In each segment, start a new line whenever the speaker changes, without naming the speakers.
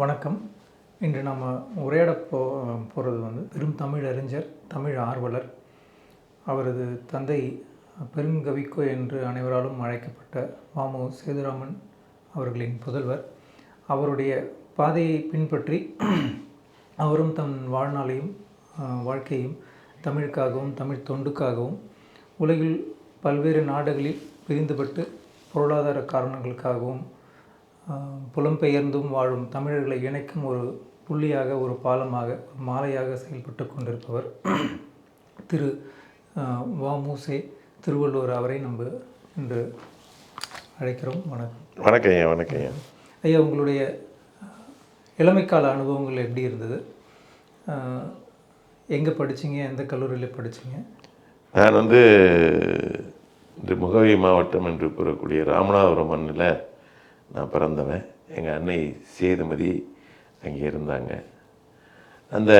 வணக்கம். இன்று நம்ம உரையாட போ போகிறது வந்து பெரும் தமிழ் அறிஞர் தமிழ் ஆர்வலர் அவரது தந்தை பெருங்கவிக்கோ என்று அனைவராலும் அழைக்கப்பட்ட வாமு சேதுராமன் அவர்களின் புதல்வர். அவருடைய பாதையை பின்பற்றி அவரும் தன் வாழ்நாளையும் வாழ்க்கையும் தமிழுக்காகவும் தமிழ் தொண்டுக்காகவும் உலகில் பல்வேறு நாடுகளில் பிரிந்துபட்டு பொருளாதார காரணங்களுக்காகவும் புலம்பெயர்ந்தும் வாழும் தமிழர்களை இணைக்கும் ஒரு புள்ளியாக ஒரு பாலமாக ஒரு மாலையாக செயல்பட்டு கொண்டிருப்பவர் திரு வ.மு.சே திருவள்ளுவர் அவரை நம்ம இன்று அழைக்கிறோம். வணக்கம்.
வணக்கம் ஐயா வணக்கம் ஐயா.
ஐயா உங்களுடைய இளமைக்கால அனுபவங்கள் எப்படி இருந்தது? எங்கே படிச்சீங்க? எந்த கல்லூரியில் படிச்சீங்க?
நான் வந்து இந்த முகவை மாவட்டம் என்று கூறக்கூடிய ராமநாதபுரம் மண்ணில் நான் பிறந்தவன். எங்கள் அன்னை சேதுமதி அங்கே இருந்தாங்க. அந்த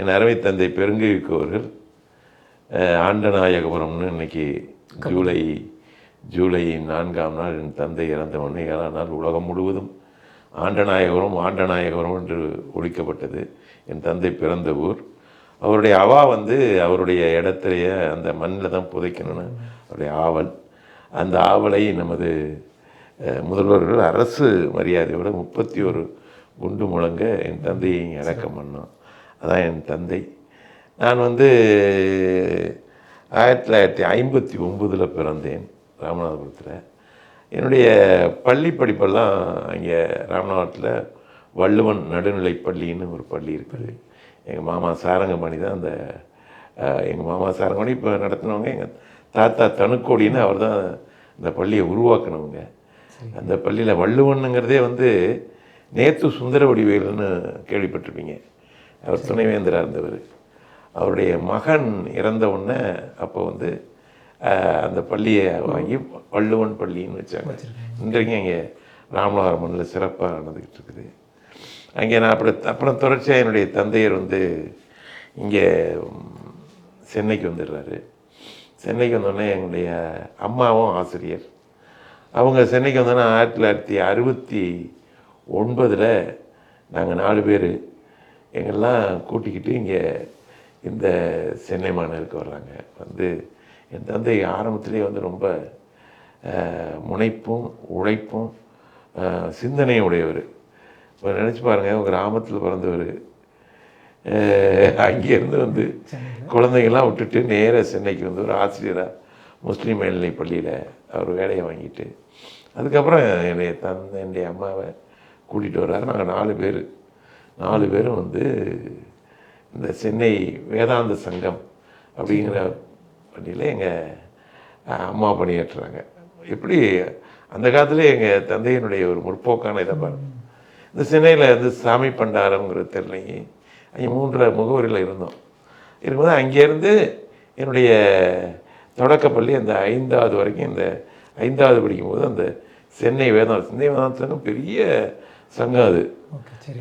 என் அருமை தந்தை பெருங்கவிக்கோவர்கள் ஆண்டநாயகபுரம்னு இன்னைக்கு ஜூலை ஜூலை நான்காம் நாள் என் தந்தை இறந்த உடனே ஏழாம் நாள் உலகம் முழுவதும் ஆண்டநாயகபுரம் ஆண்டநாயகபுரம் என்று ஒழிக்கப்பட்டது. என் தந்தை பிறந்த ஊர். அவருடைய அவா வந்து அவருடைய இடத்துலையே அந்த மண்ணில் தான் புதைக்கணும்னு அவருடைய ஆவல். அந்த ஆவலை நமது முதல்வர்கள் அரசு மரியாதையோட முப்பத்தி ஒரு குண்டு முழங்க என் தந்தையை அடக்கம் பண்ணோம். அதான் என் தந்தை. நான் வந்து ஆயிரத்தி தொள்ளாயிரத்தி ஐம்பத்தி ஒம்பதில் பிறந்தேன் ராமநாதபுரத்தில். என்னுடைய பள்ளி படிப்பெல்லாம் அங்கே ராமநாதபுரத்தில் வள்ளுவன் நடுநிலை பள்ளின்னு ஒரு பள்ளி இருக்குது. எங்கள் மாமா சாரங்கமணி தான் அந்த எங்கள் மாமா சாரங்கமணி இப்போ நடத்தினவங்க. எங்கள் தாத்தா தனுக்கோடின்னு அவர் தான் இந்த பள்ளியை உருவாக்கினவங்க. அந்த பள்ளியில் வள்ளுவனுங்கிறதே வந்து நேத்து சுந்தர வடிவேலுன்னு கேள்விப்பட்டிருப்பீங்க. அவர் துணைவேந்தராக இருந்தவர். அவருடைய மகன் இறந்த உடனே அப்போ வந்து அந்த பள்ளியை வாங்கி வள்ளுவன் பள்ளின்னு வச்சாங்க. இன்றைக்கும் இங்கே ராமநாதபுரம் மண்ணில் சிறப்பாக நடந்துக்கிட்டு இருக்குது. அங்கே நான் அப்படி அப்புறம் தொடர்ச்சியாக என்னுடைய தந்தையர் வந்து இங்கே சென்னைக்கு வந்துடுறாரு. சென்னைக்கு வந்தோடனே எங்களுடைய அம்மாவும் ஆசிரியர். அவங்க சென்னைக்கு வந்தோன்னா ஆயிரத்தி தொள்ளாயிரத்தி அறுபத்தி ஒன்பதில் நாங்கள் நாலு பேர் எங்கெல்லாம் கூட்டிக்கிட்டு இங்கே இந்த சென்னை மாநகருக்கு வர்றாங்க. வந்து என் தந்தை ஆரம்பத்திலே வந்து ரொம்ப முனைப்பும் உழைப்பும் சிந்தனையும் உடையவர். இப்போ நினச்சி பாருங்கள் கிராமத்தில் பிறந்தவர். அங்கேருந்து வந்து குழந்தைங்கள்லாம் விட்டுட்டு நேராக சென்னைக்கு வந்து ஒரு ஆசிரியராக முஸ்லீம் மேல்நிலை பள்ளியில் அவர் வேலையை வாங்கிட்டு அதுக்கப்புறம் என்னுடைய தந்தை என்னுடைய அம்மாவை கூட்டிகிட்டு வர்றாரு. நாங்கள் நாலு பேர். நாலு பேரும் வந்து இந்த சென்னை வேதாந்த சங்கம் அப்படிங்கிற பள்ளியில் எங்கள் அம்மா பணியாற்றுறாங்க. எப்படி அந்த காலத்துல எங்கள் தந்தையினுடைய ஒரு முற்போக்கான இதை பாருங்க. இந்த சென்னையில் வந்து சாமி பண்டாரம்ங்கிற தெருலைங்க அங்கே மூன்றரை முகவரியில் இருந்தோம். இருக்கும்போது அங்கேருந்து என்னுடைய தொடக்கப்பள்ளி அந்த ஐந்தாவது வரைக்கும் இந்த ஐந்தாவது படிக்கும்போது அந்த சென்னை வேதாந்த சென்னை வேதாந்த சங்கம் பெரிய சங்கம் அது.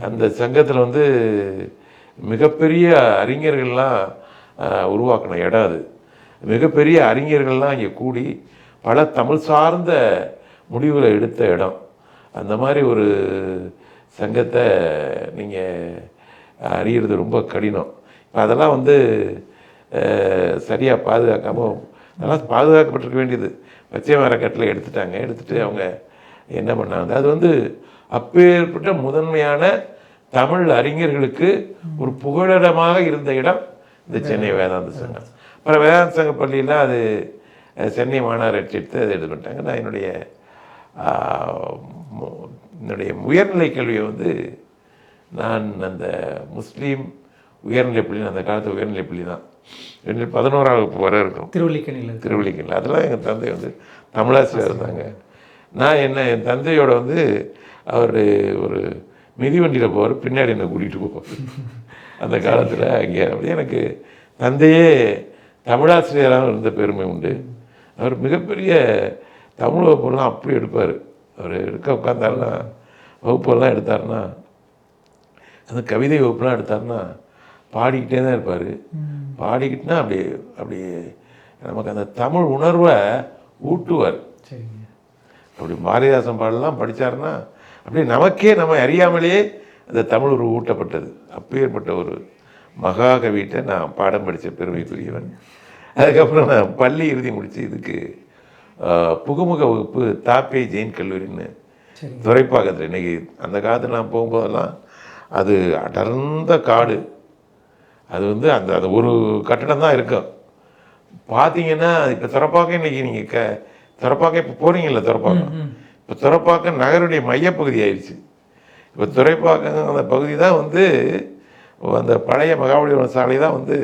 அந்த சங்கத்தில் வந்து மிகப்பெரிய அறிஞர்கள்லாம் உருவாக்கின இடம் அது. மிகப்பெரிய அறிஞர்கள்லாம் இங்கே கூடி பல தமிழ் சார்ந்த முடிவுகளை எடுத்த இடம். அந்த மாதிரி ஒரு சங்கத்தை நீங்கள் அறியறது ரொம்ப கடினம். இப்போ அதெல்லாம் வந்து சரியாக பாதுகாக்காமல் அதெல்லாம் பாதுகாக்கப்பட்டிருக்க வேண்டியது. பச்சை மரக்கட்டில் எடுத்துட்டாங்க. எடுத்துட்டு அவங்க என்ன பண்ணாங்க? அது வந்து அப்பேற்பட்ட முதன்மையான தமிழ் அறிஞர்களுக்கு ஒரு புகழிடமாக இருந்த இடம் இந்த சென்னை வேதாந்த சங்கம். அப்புறம் வேதாந்த சங்க பள்ளியில் அது சென்னை மாநகராட்சி எடுத்து அதை இது பண்ணிட்டாங்க. நான் என்னுடைய என்னுடைய உயர்நிலை கல்வியை வந்து நான் அந்த முஸ்லீம் உயர்நிலை பள்ளி அந்த காலத்து உயர்நிலை பள்ளி தான் உயர்நிலை பதினோராவது வகுப்பு வரை இருக்கும்.
திருவல்லிக்கணியில்
திருவள்ளிக்கல் அதெல்லாம் எங்கள் தந்தை வந்து தமிழாசிரியர் இருந்தாங்க நான் என்ன என் தந்தையோட வந்து அவர் ஒரு மிதிவண்டியில் போவார் பின்னாடி என்னை கூட்டிகிட்டு போவார். அந்த காலத்தில் அங்கே அப்படியே எனக்கு தந்தையே தமிழாசிரியராக இருந்த பெருமை உண்டு. அவர் மிகப்பெரிய தமிழ் வகுப்பெல்லாம் அப்படி எடுப்பார். அவர் எடுக்க உட்காந்தாருன்னா வகுப்பெல்லாம் எடுத்தாருன்னா அந்த கவிதை வகுப்புலாம் எடுத்தாருன்னா பாடிக்கிட்டே தான் இருப்பார் பாடிக்கிட்டுனா அப்படி அப்படியே நமக்கு அந்த தமிழ் உணர்வை ஊட்டுவார். அப்படி பாரதிதாசன் பாடலாம் படித்தாருன்னா அப்படியே நமக்கே நம்ம அறியாமலேயே அந்த தமிழ் ஒரு ஊட்டப்பட்டது. அப்பேற்பட்ட ஒரு மகாகவிட்ட நான் பாடம் படித்த பெருமைக்குரியவன். அதுக்கப்புறம் நான் பள்ளி இறுதி முடித்து இதுக்கு புகுமுக வகுப்பு தாப்பே ஜெயின் கல்லூரின்னு துறைப்பாக்கத்தில். இன்னைக்கு அந்த காலத்தில் நான் போகும்போதெல்லாம் அது அடர்ந்த காடு. அது வந்து அந்த அது ஒரு கட்டடம் தான் இருக்கும் பார்த்தீங்கன்னா இப்போ துறப்பாக்கம் இன்னைக்கு நீங்கள் க துறப்பாக்கம் இப்போ போகிறீங்கல்ல துறப்பாக்கம்? இப்போ துறப்பாக்கம் நகருடைய மையப்பகுதி ஆயிடுச்சு. இப்போ துறைப்பாக்கம் அந்த பகுதி தான் வந்து அந்த பழைய மகாபலிபுரம் சாலை தான் வந்து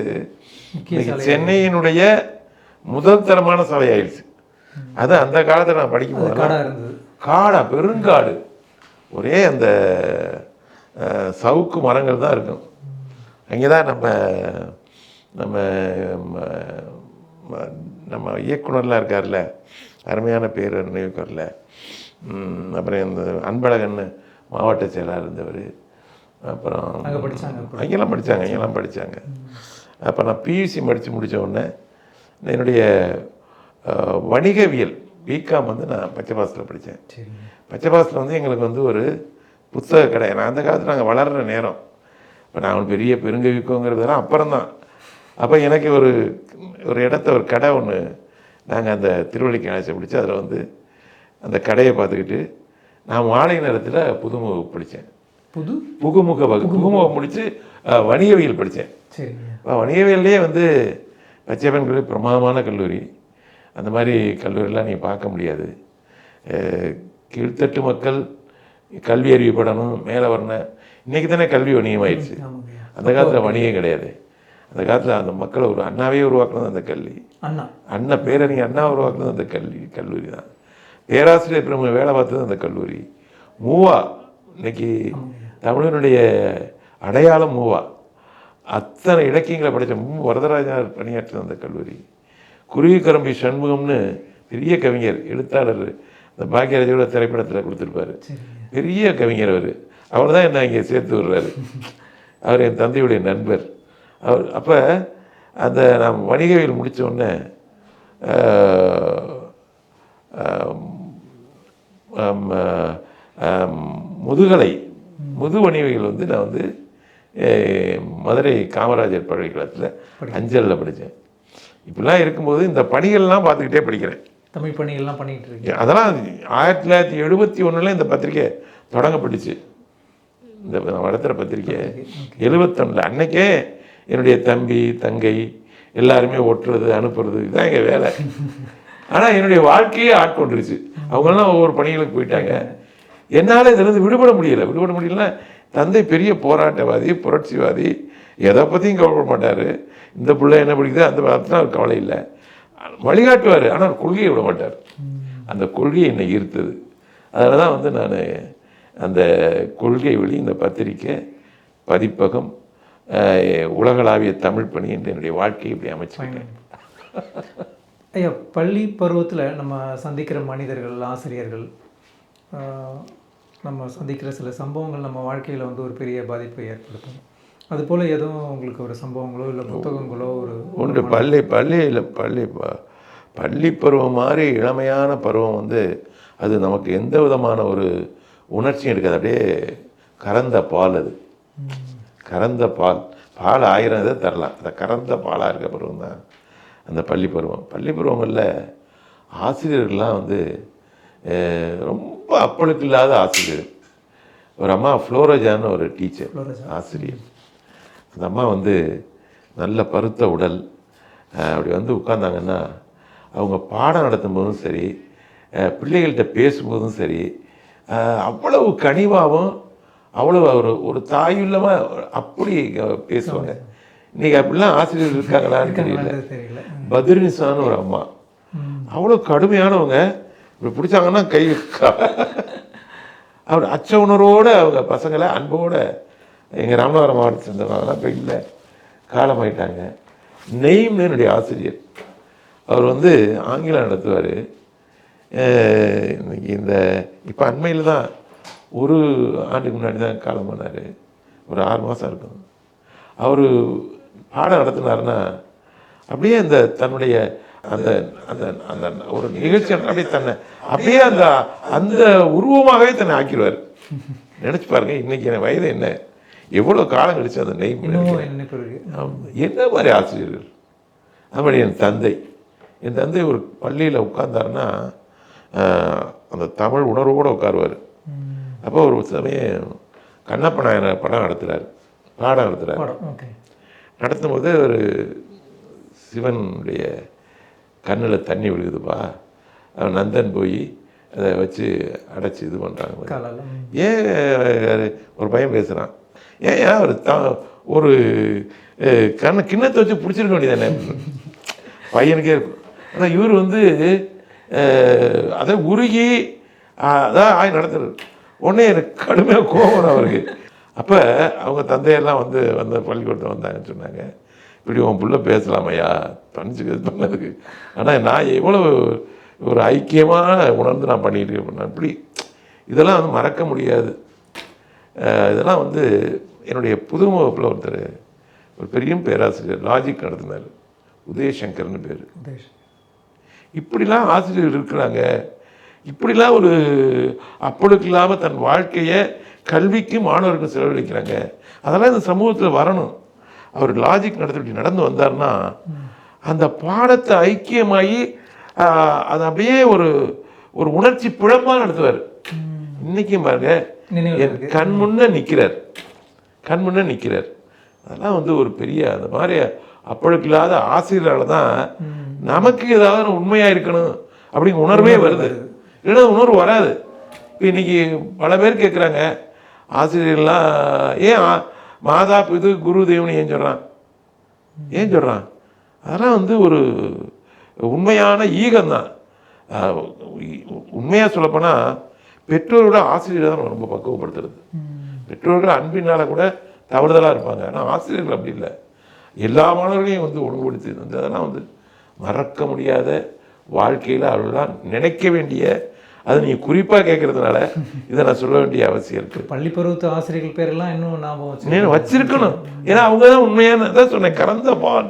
சென்னையினுடைய முதல் தரமான சாலை ஆயிடுச்சு அது அந்த காலத்தில் நான் படிக்கும் போதெல்லாம் காடா பெருங்காடு. ஒரே அந்த சவுக்கு மரங்கள் தான் இருக்கும். அங்கே தான் நம்ம நம்ம நம்ம இயக்குனர்லாம் இருக்கார்ல அருமையான பேர் நினைவுக்கு வரல ம், அப்புறம் இந்த அன்பழகன் மாவட்ட செயலாளர் இருந்தவர். அப்புறம். அங்கெல்லாம் படித்தாங்க அங்கெல்லாம் படித்தாங்க அப்போ நான் பியூசி படித்து முடித்த உடனே என்னுடைய வணிகவியல் பிகாம் வந்து நான் பச்சைபாசத்தில் படித்தேன்
சரிங்க.
பச்சைபாசத்தில் வந்து எங்களுக்கு வந்து ஒரு புத்தக கடை. நான் அந்த காலத்தில் நாங்கள் வளர்கிற நேரம் இப்போ நான் பெரிய பெருங்கவிக்கோங்கிறதெல்லாம் அப்புறம் தான் அப்போ எனக்கு ஒரு ஒரு இடத்த ஒரு கடை ஒன்று நாங்கள் அந்த திருவள்ளிக்கு அழைச்சி பிடிச்சி அதில் வந்து அந்த கடையை பார்த்துக்கிட்டு நான் மாலை நேரத்தில் புதுமுக படித்தேன்
புது?
புகுமுக வகு புகுமுகம் முடித்து வணிகவியல் படித்தேன் இப்போ வணிகவியல்லே வந்து பச்சையப்பன் கல்லூரி பிரமாதமான கல்லூரி. அந்த மாதிரி கல்லூரியெல்லாம் நீ பார்க்க முடியாது. கீழ்த்தட்டு மக்கள் கல்வி அறிவுப்படணும் மேலே வரணும் இன்றைக்கி தானே கல்வி வணிகமாயிடுச்சு. அந்த காலத்தில் வணிகம் கிடையாது. அந்த காலத்தில் அந்த மக்களை ஒரு அண்ணாவே உருவாக்குனது அந்த கல்வி.
அண்ணா.
அண்ணா பேரறிஞர் அண்ணா உருவாக்குனது அந்த கல்வி கல்லூரி தான். பேராசிரியர் பிரம்ம வேலை பார்த்தது அந்த கல்லூரி. மூவா. இன்னைக்கு தமிழனுடைய அடையாளம் மூவா. அத்தனை இலக்கியங்களை படித்த வரதராஜனார் பணியாற்றின அந்த கல்லூரி. குருவிக்கரம்பி சண்முகம்னு பெரிய கவிஞர் எழுத்தாளர் இந்த பாக்கியராஜோட திரைப்படத்தில் கொடுத்துருப்பாரு. பெரிய கவிஞர் அவர். அவர் தான் என்ன இங்கே சேர்த்து விடுறாரு. அவர் என் தந்தையுடைய நண்பர். அவர் அப்போ அந்த நான் வணிகவியல் ஆம், முதுகலை முது வணிகவியல் வந்து நான் வந்து மதுரை காமராஜர் பல்கலைக்கழகத்தில் அஞ்சலில் படித்தேன் இப்படிலாம் இருக்கும்போது இந்த பணிகள்லாம் பார்த்துக்கிட்டே படிக்கிறேன்.
தமிழ் பணிகள்லாம் பண்ணிட்டு இருக்கீங்க.
அதெல்லாம் ஆயிரத்தி தொள்ளாயிரத்தி எழுபத்தி ஒன்றில் இந்த பத்திரிக்கை தொடங்கப்பட்டுச்சு. இந்த வளர்த்துற பத்திரிக்கை எழுபத்தொன்னில். அன்னைக்கே என்னுடைய தம்பி தங்கை எல்லாருமே ஒட்டுறது அனுப்புறது இதுதான் எங்கள் வேலை. ஆனால் என்னுடைய வாழ்க்கையே ஆட்கொண்டுருச்சு. அவங்கெல்லாம் ஒவ்வொரு பணிகளுக்கு போயிட்டாங்க. என்னால் இதிலிருந்து விடுபட முடியல. விடுபட முடியலன்னா தந்தை பெரிய போராட்டவாதி புரட்சிவாதி எதை பற்றியும் கவலைப்பட மாட்டார். இந்த பிள்ளை என்ன பிடிக்குது அந்த பற்றின அவர் கவலை இல்லை. வழிகாட்டுவார் ஆனால் கொள்கையை விட மாட்டார். அந்த கொள்கையை என்னை ஈர்த்தது. அதில் தான் வந்து நான் அந்த கொள்கை வழி இந்த பத்திரிக்கை பதிப்பகம் உலகளாவிய தமிழ் பணி என்று என்னுடைய வாழ்க்கையை இப்படி அமைச்சிருக்கேன்
ஐயா பள்ளி பருவத்தில் நம்ம சந்திக்கிற மனிதர்கள் ஆசிரியர்கள் நம்ம சந்திக்கிற சில சம்பவங்கள் நம்ம வாழ்க்கையில் வந்து ஒரு பெரிய பாதிப்பை ஏற்படுத்தும். அதுபோல் எதுவும் உங்களுக்கு ஒரு சம்பவங்களோ இல்லை புத்தகங்களோ ஒரு
உண்டு பள்ளி பள்ளியில் பள்ளி ப- பள்ளி பருவம் மாதிரி இளமையான பருவம் வந்து அது நமக்கு எந்த விதமான ஒரு உணர்ச்சியும் எடுக்காது அப்படியே கறந்த பால் அது. கறந்த பால். பால் ஆயிரம் இதை தரலாம். அந்த கறந்த பாலாக இருக்க பருவம் தான் அந்த பள்ளி பருவம். பள்ளி பருவங்களில் ஆசிரியர்கள்லாம் வந்து ரொம்ப அப்பளுக்கு இல்லாத ஆசிரியர். ஒரு அம்மா ஃப்ளோரஜான்னு ஒரு டீச்சர். ஆசிரியர். அந்த அம்மா வந்து நல்ல பருத்த உடல். அப்படி வந்து உட்கார்ந்தாங்கன்னா அவங்க பாடம் நடத்தும் போதும் சரி பிள்ளைகள்கிட்ட பேசும்போதும் சரி அவ்வளவு கனிவாகவும் அவ்வளவு ஒரு ஒரு தாயுள்ளமாக அப்படி பேசுவாங்க. இன்னைக்கு அப்படிலாம் ஆசிரியர் இருக்காங்களான்னு தெரியல. பத்ரினிசான்னு ஒரு அம்மா. அவ்வளோ கடுமையானவங்க. இப்படி பிடிச்சாங்கன்னா கை அவர் அச்ச உணர்வோடு அவங்க பசங்களை அன்போடு எங்கள் ராமநாதபுரம் மாவட்டத்தை சேர்ந்தவங்கலாம் இப்போ இல்லை. காலமாயிட்டாங்க. நெய்ம்னு என்னுடைய ஆசிரியர். அவர் வந்து ஆங்கிலம் நடத்துவார். இன்னைக்கு இந்த இப்போ அண்மையில் தான் ஒரு ஆண்டுக்கு முன்னாடி தான் காலமானார் ஒரு ஆறு மாதம் இருக்கும். அவர் பாடம் நடத்தினாருன்னா அப்படியே அந்த தன்னுடைய அந்த அந்த அந்த ஒரு நிகழ்ச்சி அப்படியே தன்னை அப்படியே அந்த அந்த உருவமாகவே தன்னை ஆக்கிடுவார். நினச்சி பாருங்க இன்னைக்கு என் வயது என்ன? எவ்வளோ காலம் கழிச்சு அந்த நெய். என்ன மாதிரி ஆசிரியர்கள்? அப்படி என் தந்தை. என் தந்தை ஒரு பள்ளியில் உட்கார்ந்தாருன்னா அந்த தமிழ் உணர்வோடு உட்காருவார். அப்போ ஒரு சமயம் கண்ணப்ப நாயனார் படம் நடத்துகிறார் பாடம் நடத்துகிறார்
படம் ஓகே.
நடத்தும்போது ஒரு சிவனுடைய கண்ணில் தண்ணி விழுகுதுப்பா. நந்தன் போய் அதை வச்சு அடைச்சி இது பண்ணுறாங்க. ஏன் ஒரு பையன் பேசுகிறான் ஏன் ஏன் ஒரு த ஒரு கண்ணை கிண்ணத்தை வச்சு பிடிச்சிருக்க வேண்டியதானே பையனுக்கே இருக்கும். ஆனால் இவர் வந்து அதை உருகி அதான் ஆய் நடத்துறது உடனே எனக்கு கடுமையாக கோபம் அவருக்கு. அப்போ அவங்க தந்தையெல்லாம் வந்து வந்த பள்ளிக்கூடத்தில் வந்தாங்கன்னு சொன்னாங்க. இப்படி உன் புள்ள பேசலாமையா? தனிச்சு இது பண்ணதுக்கு. ஆனால் நான் எவ்வளோ ஒரு ஐக்கியமாக உணர்ந்து நான் பண்ணிகிட்டு இருக்கேன் இப்படி இதெல்லாம் வந்து மறக்க முடியாது. இதெல்லாம் வந்து என்னுடைய புது வகுப்பில் ஒருத்தர் ஒரு பெரிய பேராசிரியர் லாஜிக் நடத்தினார். உதயசங்கர்னு பேர்.
உதேஷ்
இப்படிலாம் ஆசிரியர்கள் இருக்கிறாங்க. இப்படிலாம் ஒரு அப்பொழுக்கு இல்லாமல் தன் வாழ்க்கையை கல்விக்கு மாணவருக்கு செலவழிக்கிறாங்க. அதெல்லாம் இந்த சமூகத்தில் வரணும். அவர் லாஜிக் நடத்தி இப்படி நடந்து வந்தார்னா அந்த பாடத்தை ஐக்கியமாகி அதை அப்படியே ஒரு ஒரு உணர்ச்சி பிழம்பாக நடத்துவார். இன்னைக்கும் பாருங்க என் கண் முன்ன நிற்கிறார் கண் முன்ன நிற்கிறார் அதெல்லாம் வந்து ஒரு பெரிய அந்த மாதிரி அப்பொழுக்கு இல்லாத ஆசிரியரால் தான் நமக்கு ஏதாவது உண்மையாக இருக்கணும் அப்படிங்கிற உணர்வே வருது. இல்லைன்னா உணர்வு வராது. இப்போ இன்னைக்கு பல பேர் கேட்குறாங்க ஆசிரியர்லாம் ஏன் மாதா பிது குரு தெய்வம்னு ஏன் சொல்கிறான் ஏன் சொல்கிறான் அதெல்லாம் வந்து ஒரு உண்மையான ஈகம்தான். உண்மையாக சொல்லப்போனால் பெற்றோரோட ஆசிரியர் தான் ரொம்ப பக்குவப்படுத்துறது. பெற்றோர்கள் அன்பினால் கூட தவறுதலாக இருப்பாங்க. ஆனால் ஆசிரியர்கள் அப்படி இல்லை. எல்லா மாணவர்களையும் வந்து ஒழுங்குபடுத்தி வந்து அதெல்லாம் வந்து மறக்க முடியாத வாழ்க்கையில் அவர்களாம் நினைக்க வேண்டிய அது நீங்கள் குறிப்பாக கேட்கறதுனால இதை நான் சொல்ல வேண்டிய அவசியம் இருக்குது
பள்ளி பருவத்து ஆசிரியர்கள் பேரெல்லாம் இன்னும் ஞாபகம் வச்சு
நீ வச்சிருக்கணும். ஏன்னா அவங்க தான் உண்மையான அதான் சொன்னேன் கறந்த பால்.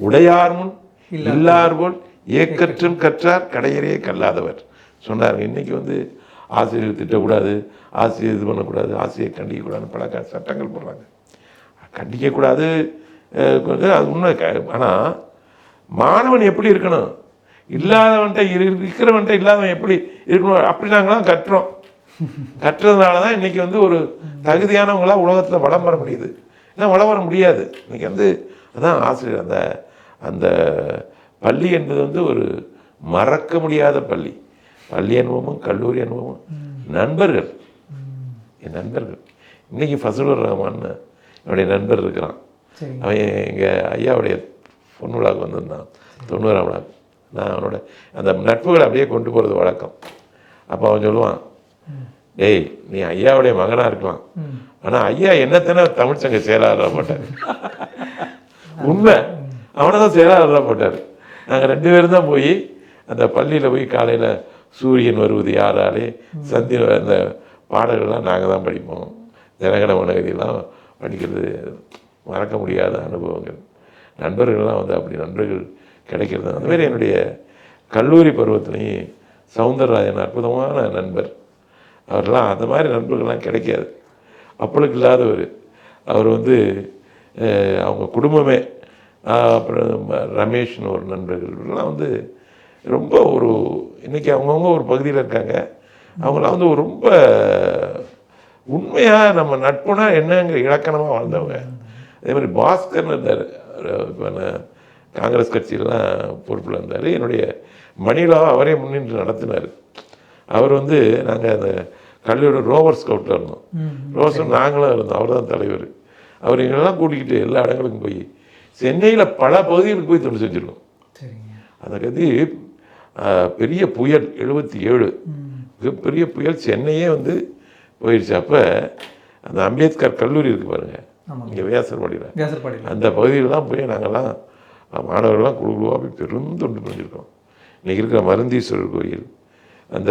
உடையார் முன் இல்லார் போல் ஏக்கற்றும் கற்றார் கடையறையே கல்லாதவர். சொன்னார் இன்னைக்கு வந்து ஆசிரியர் திட்டக்கூடாது ஆசிரியர் இது பண்ணக்கூடாது ஆசிரியர் கண்டிக்கக்கூடாதுன்னு பல சட்டங்கள் போடுறாங்க. கண்டிக்கக்கூடாது. அது உண்மை. ஆனால் மாணவன் எப்படி இருக்கணும்? இல்லாதவன்கிட்ட இரு இருக்கிறவன்ட்ட இல்லாதவன் எப்படி இருக்கணும்? அப்படி நாங்களாம் கட்டுறோம் கட்டுறதுனால தான் இன்றைக்கி வந்து ஒரு தகுதியானவங்களாம் உலகத்தில் வளம் வர முடியுது. ஏன்னா வளம் வர முடியாது. இன்றைக்கி வந்து அதான் ஆசிரியர் அந்த அந்த பள்ளி என்பது வந்து ஒரு மறக்க முடியாத பள்ளி. பள்ளி அனுபவமும் கல்லூரி அனுபவமும். நண்பர்கள். என் நண்பர்கள். இன்றைக்கி ஃபசலுர் ரஹ்மான்னு என்னுடைய நண்பர் இருக்கிறான். அவன் எங்கள் ஐயாவுடைய பொண்ணு விழாவுக்கு வந்திருந்தான். தொண்ணூறாம் விழாக்கு. நான் அவனோட அந்த நட்புகளை அப்படியே கொண்டு போகிறது வழக்கம். அப்போ அவன் சொல்லுவான் டேய் நீ ஐயாவுடைய மகனாக இருக்கலாம். ஆனால் ஐயா என்னத்தானே தமிழ்ச்சங்க செயலாளராக போட்டார். உண்மை. அவனை தான் செயலாளராக போட்டார். நாங்கள் ரெண்டு பேரும் தான் போய் அந்த பள்ளியில் போய் காலையில் சூரியன் வருவது யாராலே சந்திர அந்த பாடல்கள்லாம் நாங்கள் தான் படிப்போம். ஜனகன மனகதியெல்லாம் படிக்கிறது மறக்க முடியாத அனுபவங்கள். நண்பர்கள்லாம் வந்து அப்படி நண்பர்கள் கிடைக்கிறது. அந்தமாரி என்னுடைய கல்லூரி பருவத்துலேயும் சவுந்தரராஜன் அற்புதமான நண்பர். அவர்லாம் அந்த மாதிரி நண்பர்கள்லாம் கிடைக்காது. அப்பளுக்கு இல்லாதவர். அவர் வந்து அவங்க குடும்பமே. அப்புறம் ரமேஷ்னு ஒரு நண்பர்கள். எல்லாம் வந்து ரொம்ப ஒரு இன்றைக்கி அவங்கவுங்க ஒரு பகுதியில் இருக்காங்க. அவங்களாம் வந்து ரொம்ப உண்மையாக நம்ம நட்புனா என்னங்கிற இலக்கணமாக வாழ்ந்தவங்க அதே மாதிரி பாஸ்கர்னு இருந்தார். இப்போ நான் காங்கிரஸ் கட்சியெல்லாம் பொறுப்பில் இருந்தார். என்னுடைய மணிலாவை அவரே முன்னின்று நடத்தினார். அவர் வந்து நாங்கள் அந்த கல்லூரி ரோவர் ஸ்கவுட்டில் இருந்தோம். ரோசன் நாங்களும் இருந்தோம். அவர் தான் தலைவர். அவர் எங்களெல்லாம் கூட்டிக்கிட்டு எல்லா இடங்களுக்கும் போய் சென்னையில் பல பகுதிகளுக்கு போய் தொண்டு செஞ்சுருக்கோம். அந்த கதி பெரிய புயல் எழுபத்தி ஏழு. பெரிய புயல் சென்னையே வந்து போயிடுச்சு அப்போ அந்த அம்பேத்கர் கல்லூரி இருக்கு பாருங்க.
ஆமாங்க.
இங்கே
வியாசர்பாடியில்.
அந்த பகுதியிலலாம் போய் நாங்கள்லாம் மாணவர்கள்லாம் குழு குழுவாக போய் பெருந்தொண்டு பண்ணியிருக்கோம். இன்றைக்கி இருக்கிற மருந்தீஸ்வரர் கோயில் அந்த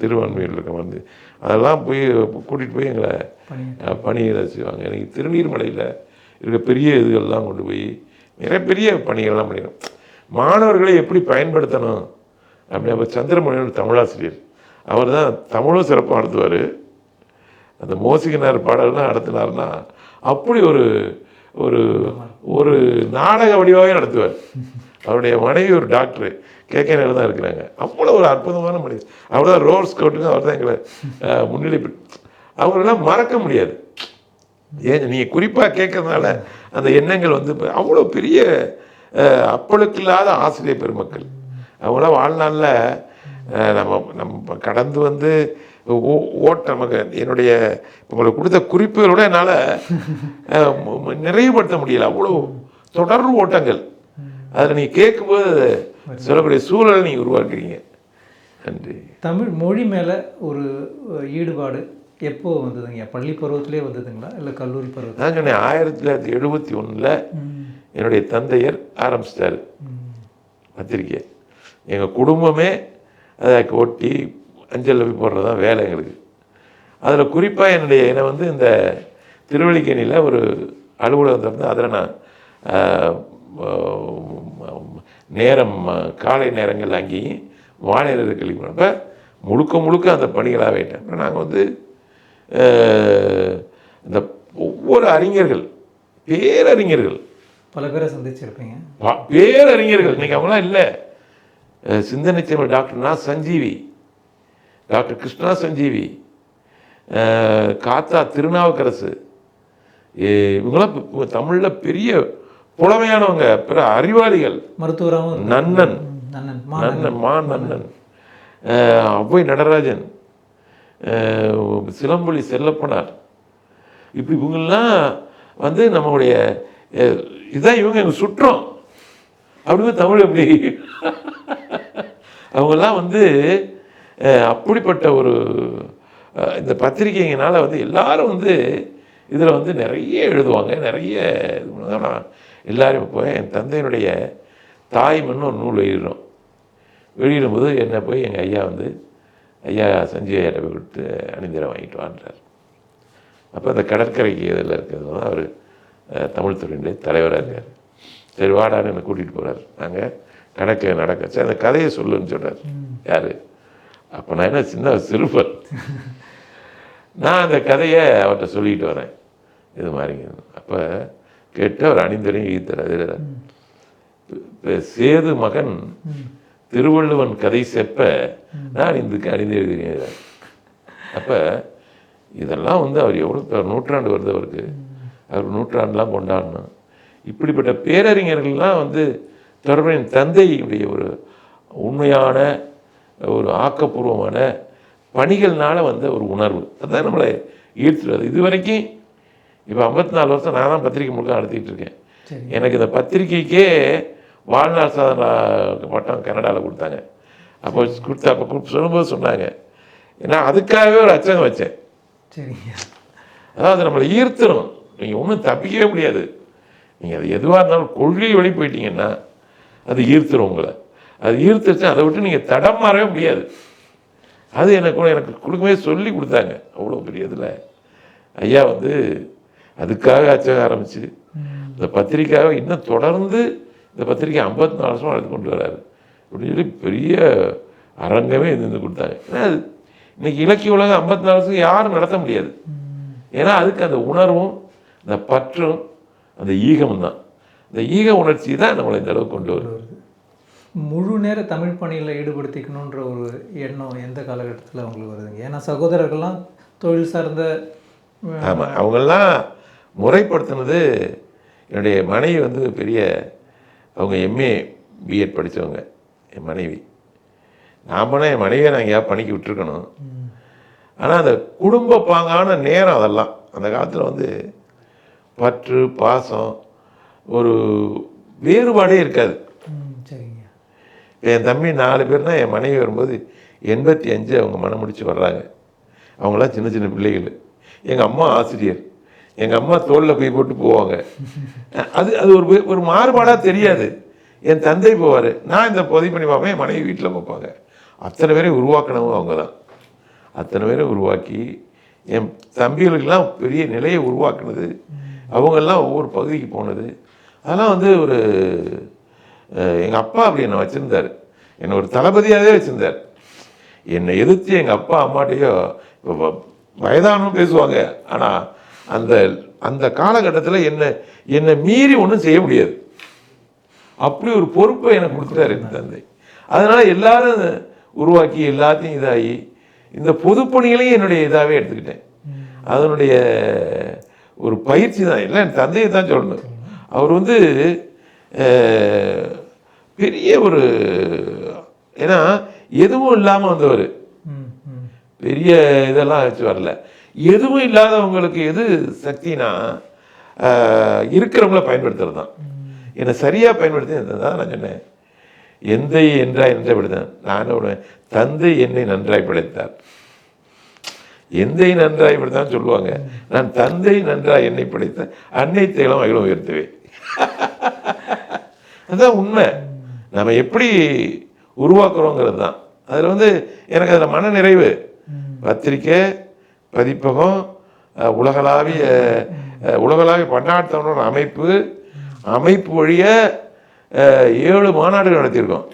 திருவான்மையில் இருக்க மருந்து அதெல்லாம் போய் கூட்டிகிட்டு போய் எங்களை
பணி
அஹ், பணிகளை செய்வாங்க. எனக்கு திருநீர்மலையில் இருக்க பெரிய இதுகள்லாம் கொண்டு போய் நிறைய பெரிய பணிகள்லாம் பண்ணிடும் மாணவர்களை எப்படி பயன்படுத்தணும்? அப்படி அப்போ சந்திரமணியோட தமிழாசிரியர். அவர் தான் தமிழும் சிறப்பாக நடத்துவார். அந்த மோசிகனார் பாடல்லாம் நடத்தினார்னா அப்படி ஒரு ஒரு ஒரு நாடக வடிவாகவே நடத்துவார். அவருடைய மனைவி ஒரு டாக்டரு கேகேனில் தான் இருக்கிறாங்க. அவ்வளோ ஒரு அற்புதமான மனிதர். அவர் தான் ரோட் ஸ்கவுட்டுங்க அவர் தான் எங்களை அஹ், அவங்களெல்லாம் மறக்க முடியாது. ஏன் நீங்கள் குறிப்பாக கேட்கறதுனால அந்த எண்ணங்கள் வந்து அவ்வளோ பெரிய அப்பளுக்கு இல்லாத ஆசிரியர் பெருமக்கள். அவங்களாம் வாழ்நாளில் நம்ம நம்ம கடந்து வந்து ஓட்ட நமக்கு என்னுடைய உங்களுக்கு கொடுத்த குறிப்புகளோட என்னால் நிறைவுபடுத்த முடியல. அவ்வளோ தொடர் ஓட்டங்கள். அதில் நீங்கள் கேட்கும்போது சொல்லக்கூடிய சூழலை நீங்கள் உருவாக்குறீங்க. நன்றி.
தமிழ் மொழி மேலே ஒரு ஈடுபாடு எப்போ வந்ததுங்க? பள்ளி பருவத்திலே வந்ததுங்களா? இல்லை கல்லூரி பருவத்தில்?
நான் சொன்னேன் ஆயிரத்தி தொள்ளாயிரத்தி எழுபத்தி ஒன்றில் என்னுடைய தந்தையர் ஆரம்பிச்சிட்டாரு. பத்திரிக்கை எங்கள் குடும்பமே அதை ஒட்டி அஞ்சல் போய் போடுறது தான் வேலை எங்களுக்கு. அதில் குறிப்பாக என்னுடைய என்னை வந்து இந்த திருவள்ளிக்கேணியில் ஒரு அலுவலகம் திறந்து அதில் நான் நேரம் காலை நேரங்கள் அங்கேயும் வாழையில கல்வி பண்ணப்ப முழுக்க முழுக்க அந்த பணிகளாக வைட்டேன் நாங்கள் வந்து இந்த ஒவ்வொரு அறிஞர்கள் பேரறிஞர்கள்.
பல பேரை சந்திச்சிருப்பீங்க.
பேரறிஞர்கள். இன்னைக்கு அவங்களாம் இல்லை. சிந்தனை செல்வன் டாக்டர் நா சஞ்சீவி. டாக்டர் கிருஷ்ணா சஞ்சீவி காத்தா திருநாவுக்கரசு. இவங்களாம் இப்ப தமிழில் பெரிய புலமையானவங்க பிற அறிவாளிகள்.
மருத்துவராகவும்.
நன்னன்.
நன்னன். மா
நன்னன் ஔவை நடராஜன். சிலம்பொலி செல்லப்பனார். இப்படி இவங்கெல்லாம் வந்து நம்மளுடைய இதான் இவங்க எங்கள் சுற்றம். அப்படிங்க தமிழ் எப்படி? அவங்கெல்லாம் வந்து அப்படிப்பட்ட ஒரு இந்த பத்திரிகைங்கனால வந்து எல்லாரும் வந்து இதில் வந்து நிறைய எழுதுவாங்க. நிறைய இது பண்ணுவாங்க. நான் எல்லாரும் இப்போ என் தந்தையினுடைய தாய்மன்னு ஒரு நூல் வெளியிடுறோம். வெளியிடும்போது என்னை போய் எங்கள் ஐயா வந்து ஐயா சஞ்சய் ஐயாட்ட போய் கொடுத்து அணிந்திரம் வாங்கிட்டு வான்றார். அப்போ அந்த கடற்கரைக்கு இதில் இருக்கிறது தான் அவர் தமிழ் துறையினுடைய தலைவராக இருக்கார். சரி வாடான்னு என்னை கூட்டிகிட்டு போகிறார் நாங்கள் கடற்கரை நடக்க. சரி அந்த கதையை சொல்லுன்னு சொல்கிறார் யார்? அப்போ நான் என்ன சின்ன சிறுபன் நான் அந்த கதையை அவர்கிட்ட சொல்லிட்டு வரேன். இது மாதிரிங்க. அப்போ கேட்டு அவர் அணிந்தரையும் ஈத்தர் எழுதுறார் சேது மகன் திருவள்ளுவன் கதை செப்ப நான் இதுக்கு அணிந்து எழுதுகிறேன் அப்போ இதெல்லாம் வந்து அவர் எவ்வளோ நூற்றாண்டு வருது அவருக்கு. அவர் நூற்றாண்டுலாம் கொண்டாடணும். இப்படிப்பட்ட பேரறிஞர்கள்லாம் வந்து தொடர்பின் தந்தையுடைய ஒரு உண்மையான ஒரு ஆக்கப்பூர்வமான பணிகள்னால வந்த ஒரு உணர்வு. அதுதான் நம்மளை ஈர்த்துறது இது வரைக்கும் இப்போ ஐம்பத்தி நாலு வருஷம் நான் தான் பத்திரிக்கை முழுக்க நடத்திட்டு இருக்கேன். எனக்கு இந்த பத்திரிக்கைக்கே வாழ்நாள் சாதனை பட்டம் கனடாவில் கொடுத்தாங்க. அப்போ கொடுத்த அப்போ கூப்பிட்டு சொல்லும்போது சொன்னாங்க. நான் அதுக்காகவே ஒரு அச்சகம் வச்சேன்.
சரிங்க
அதாவது நம்மளை ஈர்த்துரும் நீங்கள் ஒன்றும் தப்பிக்கவே முடியாது. நீங்கள் அது எதுவாக இருந்தாலும் கொள்கை வழி போயிட்டீங்கன்னா அது ஈர்த்துரும் உங்களை. அது ஈர்த்துருச்சு அதை விட்டு நீங்கள் தடம் மாறவே முடியாது. அது எனக்கு எனக்கு கொடுக்கவே சொல்லி கொடுத்தாங்க. அவ்வளோ பெரிய இதில். ஐயா வந்து அதுக்காக அச்சகம் ஆரம்பிச்சு இந்த பத்திரிக்கையாக இன்னும் தொடர்ந்து இந்த பத்திரிக்கை ஐம்பத்தி நாலு வருஷம் வளர்த்து கொண்டு வராரு. அப்படின்னு சொல்லி பெரிய அரங்கமே இருந்து கொடுத்தாங்க. ஏன்னா அது இன்னைக்கு இலக்கிய உலகம் ஐம்பத்தி நாலு வருஷம் யாரும் நடத்த முடியாது. ஏன்னா அதுக்கு அந்த உணர்வும் அந்த பற்றும் அந்த ஈகமும் தான். இந்த ஈக உணர்ச்சி தான் நம்மளை இந்த அளவுக்கு கொண்டு
வருது. முழு நேர தமிழ் பணியில் ஈடுபடுத்திக்கணுன்ற ஒரு எண்ணம் எந்த காலகட்டத்தில் உங்களுக்கு வருதுங்க? ஏன்னா சகோதரர்கள்லாம் தொழில் சார்ந்த
ஆமாம் அவங்கெல்லாம் முறைப்படுத்தினது என்னுடைய மனைவி வந்து பெரிய அவங்க எம்ஏ பிஎட் படித்தவங்க என் மனைவி. நான் போனால் என் மனைவியை நான் எங்கேயாவது பணிக்கு விட்டுருக்கணும். ஆனால் அந்த குடும்ப பாங்கான நேரம் அதெல்லாம். அந்த காலத்தில் வந்து பற்று பாசம் ஒரு வேறுபாடே இருக்காது. என் தம்பி நாலு பேர்னா என் மனைவி வரும்போது எண்பத்தி அஞ்சு அவங்க மனம் முடித்து வர்றாங்க. அவங்களாம் சின்ன சின்ன பிள்ளைகள். எங்கள் அம்மா ஆசிரியர். எங்கள் அம்மா தோளில் போய் போட்டு போவாங்க. அது அது ஒரு ஒரு மாறுபாடாக தெரியாது. என் தந்தை போவார். நான் இந்த பதிவு பண்ணி பார்ப்பேன். என் மனைவி வீட்டில் பார்ப்பாங்க. அத்தனை பேரையும் உருவாக்கினவங்க அவங்க தான் அத்தனை பேரை உருவாக்கி என் தம்பிகளுக்கெல்லாம் பெரிய நிலையை உருவாக்குனது. அவங்கெல்லாம் ஒவ்வொரு பகுதிக்கு போனது. அதெல்லாம் வந்து ஒரு எங்கள் அப்பா அப்படி என்னை வச்சுருந்தார். என்னை ஒரு தளபதியாகவே வச்சுருந்தார். என்னை எதிர்த்து எங்கள் அப்பா அம்மாட்டையோ இப்போ வ- வயதானவங்க பேசுவாங்க. ஆனால் அந்த அந்த காலகட்டத்தில் என்னை என்னை மீறி ஒன்றும் செய்ய முடியாது. அப்படி ஒரு பொறுப்பை எனக்கு கொடுத்துட்டாரு என் தந்தை. அதனால் எல்லாரும் உருவாக்கி எல்லாத்தையும் இதாகி இந்த பொதுப்பணிகளையும் என்னுடைய இதாகவே எடுத்துக்கிட்டேன். அதனுடைய ஒரு பயிற்சி தான். இல்லை என் தந்தையை தான் சொல்லணும். அவர் வந்து பெரிய ஒரு ஏன்னா எதுவும் இல்லாமல் வந்தவர். பெரிய இதெல்லாம் வச்சு வரல. எதுவும் இல்லாதவங்களுக்கு எது சக்தினா இருக்கிறவங்கள பயன்படுத்துறது தான். என்னை சரியாக பயன்படுத்தி தான் நான் சொன்னேன். எந்தை என்றாய் நன்றாய் படைத்தான் நான் தந்தை என்னை நன்றாய் படைத்தார் எந்தை நன்றாய் படைத்தான் சொல்லுவாங்க. நான் தந்தை நன்றாய் என்னை படைத்த அன்னை தேலம் அகிலம் உயர்த்துவேன். அதுதான் உண்மை. நம்ம எப்படி உருவாக்குறோங்கிறது தான். அதில் வந்து எனக்கு அதில் மன நிறைவு. பத்திரிக்கை பதிப்பகம் உலகளாவிய உலகளாவிய பன்னாட்டு தமிழர் அமைப்பு அமைப்பு வழிய ஏழு மாநாடுகள் நடத்தியிருக்கோம்.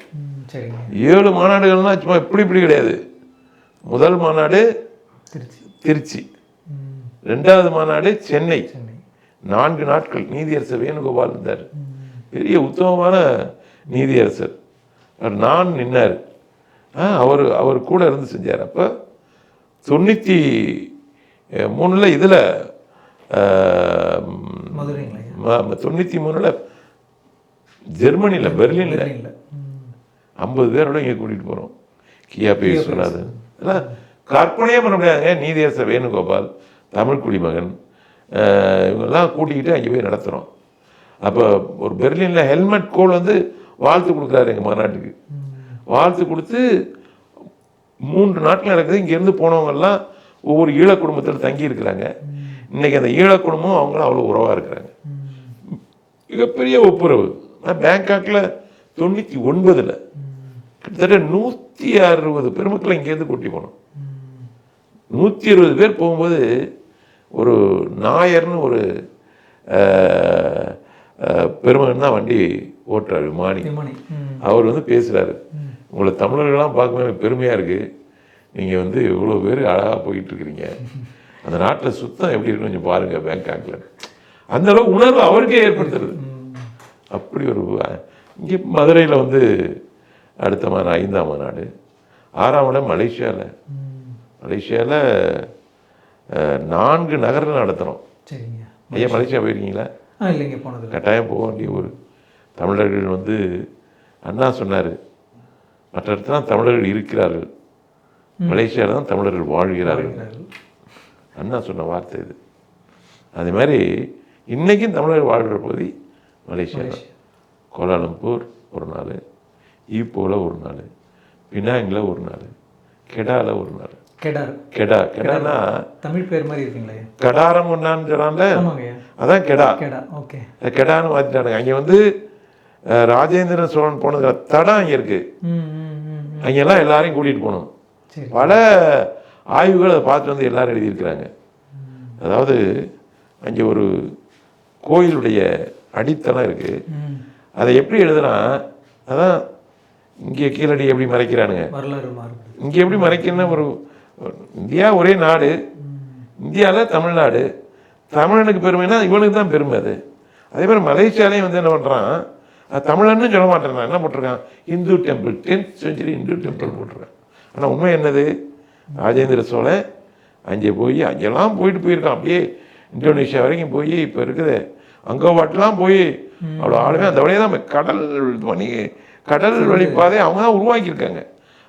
ஏழு மாநாடுகள்லாம் சும்மா இப்படி இப்படி கிடையாது. முதல் மாநாடு
திருச்சி.
ரெண்டாவது மாநாடு சென்னை. நான்கு நாட்கள். நீதியரசர் வேணுகோபால் இருந்தார். பெரிய உத்தமமான நீதியரசர். நான் நின்னார். அவர் அவர் கூட இருந்து செஞ்சார். அப்போ தொண்ணூற்றி மூணில் இதில் தொண்ணூற்றி மூணில் ஜெர்மனியில் பெர்லினில். ஐம்பது பேரோட இங்கே கூட்டிகிட்டு போகிறோம் கியா பி விஸ்வநாதன். இதெல்லாம் கற்பனையே பண்ண முடியாதுங்க நீதியரசர் வேணுகோபால் தமிழ் குடிமகன் இவங்கெல்லாம் கூட்டிக்கிட்டு அங்கே போய் நடத்துகிறோம் அப்போ ஒரு பெர்லினில் ஹெல்மெட் கோல் வந்து வாழ்த்து கொடுக்குறாரு எங்கள் மாநாட்டுக்கு வாழ்த்து கொடுத்து மூன்று நாட்கள் நடக்குது. இங்கேருந்து போனவங்கெல்லாம் ஒவ்வொரு ஈழ குடும்பத்தில் தங்கி இருக்கிறாங்க. இன்னைக்கு அந்த ஈழ குடும்பம் அவங்களும் அவ்வளோ உறவாக இருக்கிறாங்க. மிகப்பெரிய ஒப்புரவு. நான் பேங்காக்கில் தொண்ணூற்றி ஒன்பதில் கிட்டத்தட்ட நூற்றி அறுபது பெருமக்களை இங்கேருந்து கூட்டி போனோம். நூற்றி இருபது பேர் போகும்போது ஒரு நாயர்னு ஒரு பெருமகன் தான் வண்டி ஓட்டுறாரு விமானி அவர் வந்து பேசுகிறாரு உங்களை தமிழர்கள்லாம் பார்க்கும்போது பெருமையாக இருக்குது நீங்கள் வந்து இவ்வளோ பேர் அழகாக போயிட்டு இருக்கிறீங்க. அந்த நாட்டில் சுத்தம் எப்படி இருக்குன்னு கொஞ்சம் பாருங்கள் பேங்காக்கில் அந்த அளவு உணர்வு அவருக்கே ஏற்படுத்துறது. அப்படி ஒரு இங்கே மதுரையில் வந்து அடுத்த மாதம் ஐந்தாம் மாநாடு. ஆறாம் இடம் மலேசியாவில் மலேசியாவில் நான்கு நகரில் நடத்துகிறோம் ஐயா மலேசியா போயிருக்கீங்களா?
இல்லைங்க போனதில்லை.
கட்டாயம் போக வேண்டிய ஊர். தமிழர்கள் வந்து அண்ணா சொன்னார் மற்ற இடத்துல தமிழர்கள் இருக்கிறார்கள். மலேசியாவில் தான் தமிழர்கள் வாழ்கிறார்கள். அண்ணா சொன்ன வார்த்தை இது. அதே மாதிரி இன்றைக்கும் தமிழர்கள் வாழ்கிற பகுதி மலேசியா கோலாலம்பூர் ஒரு நாள் ஈப்போவில் ஒரு நாள் பினாங்கில் ஒரு நாள் கெடாவில் ஒரு நாள்.
கெடார்.
கெடா கெடானா
தமிழ் பேர் மாதிரி இருக்குங்களா.
கடாரம்
ஆமாங்க ஐயா
அதான் கெடா.
கெடா. ஓகே.
கெடான்னு மாற்றிட்டானுங்க அங்கே வந்து ராஜேந்திர சோழன் போனதுல தடம் அங்கே இருக்குது. அங்கெல்லாம் எல்லாரையும் கூட்டிகிட்டு போகணும்.
சரி.
பல ஆய்வுகள் அதை பார்த்து வந்து எல்லாரும் எழுதியிருக்கிறாங்க. அதாவது அங்கே ஒரு கோயிலுடைய அடித்தளம் இருக்குது அதை எப்படி எழுதுனா அதான் இங்கே கீழடி எப்படி மறைக்கிறானுங்க. இங்கே எப்படி மறைக்கணும்னா ஒரு ஒரு இந்தியா ஒரே நாடு. இந்தியாவில் தமிழ்நாடு. தமிழனுக்கு பெருமைனா இவனுக்கு தான் பெருமை அது. அதே மாதிரி மலேசியாலையும் வந்து என்ன பண்ணுறான் தமிழன்னு சொல்ல மாட்டேன் என்ன போட்டிருக்கான்? Hindu temple tenth century Hindu temple போட்டிருக்கான். ஆனால் உண்மை என்னது? ராஜேந்திர சோழன் அங்கே போய் அங்கெல்லாம் போயிட்டு போயிருக்கான். அப்படியே இந்தோனேஷியா வரைக்கும் போய் இப்போ இருக்குது. அங்கோவாட்டெலாம் போய் அவ்வளோ ஆளுமே அந்த வழியாக தான் கடல் மணி கடல் வழிப்பாதை அவங்க தான் உருவாக்கியிருக்காங்க.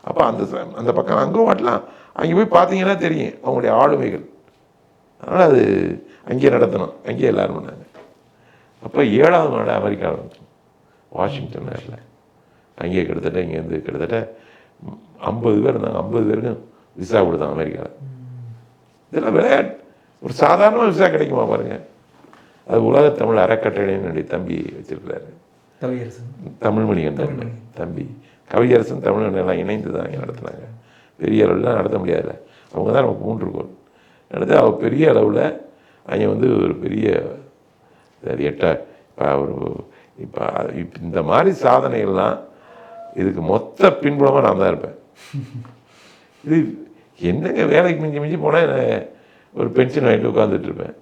அப்போ அந்த அந்த பக்கம் அங்கோவாட்டெலாம் அங்கே போய் பார்த்தீங்கன்னா தெரியும் அவங்களுடைய ஆளுமைகள். அதனால் அது அங்கேயே நடத்தணும். அங்கேயே எல்லாரும் பண்ணாங்க அப்போ ஏழாவது நாடு அமெரிக்கா நடந்துச்சு வாஷிங்டன் நேரில் அங்கேயே கிட்டத்தட்ட இங்கேருந்து கிட்டத்தட்ட ஐம்பது பேர் இருந்தாங்க. ஐம்பது பேருக்கும் விசா கொடுத்தாங்க அமெரிக்காவில் இதெல்லாம் விளையாட்டு. ஒரு சாதாரண விசா கிடைக்குமா பாருங்க. அது உலக தமிழ் அறக்கட்டளைன்னு என்னுடைய தம்பி வச்சிருக்கிறாரு.
கவியரசன்.
தமிழ்மணிகன் தம்பி தம்பி. கவியரசன் தமிழன் எல்லாம் இணைந்து தான் இங்கே நடத்துனாங்க. பெரிய அளவில் நடத்த முடியாதுல்ல. அவங்க தான் நமக்கு மூன்று கோல். நடத்தி அவ பெரிய அளவில் அங்கே வந்து ஒரு பெரிய அது எட்ட ஒரு இப்போ இந்த மாதிரி சாதனைகள்லாம் இதுக்கு மொத்த பின்புலமாக நான் தான் இருப்பேன். இது என்னங்க வேலைக்கு மிஞ்சி மிஞ்சி போனால் ஒரு பென்ஷன் வாங்கிட்டு உட்காந்துட்டு இருப்பேன்.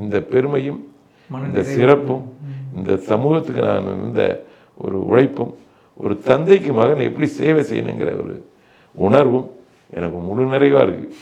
இந்த பெருமையும் இந்த சிறப்பும் இந்த சமூகத்துக்கு நான் இருந்த ஒரு உழைப்பும் ஒரு தந்தைக்கு மகன் எப்படி சேவை செய்யணுங்கிற ஒரு உணர்வும் எனக்கு முழு நிறைவாக இருக்குது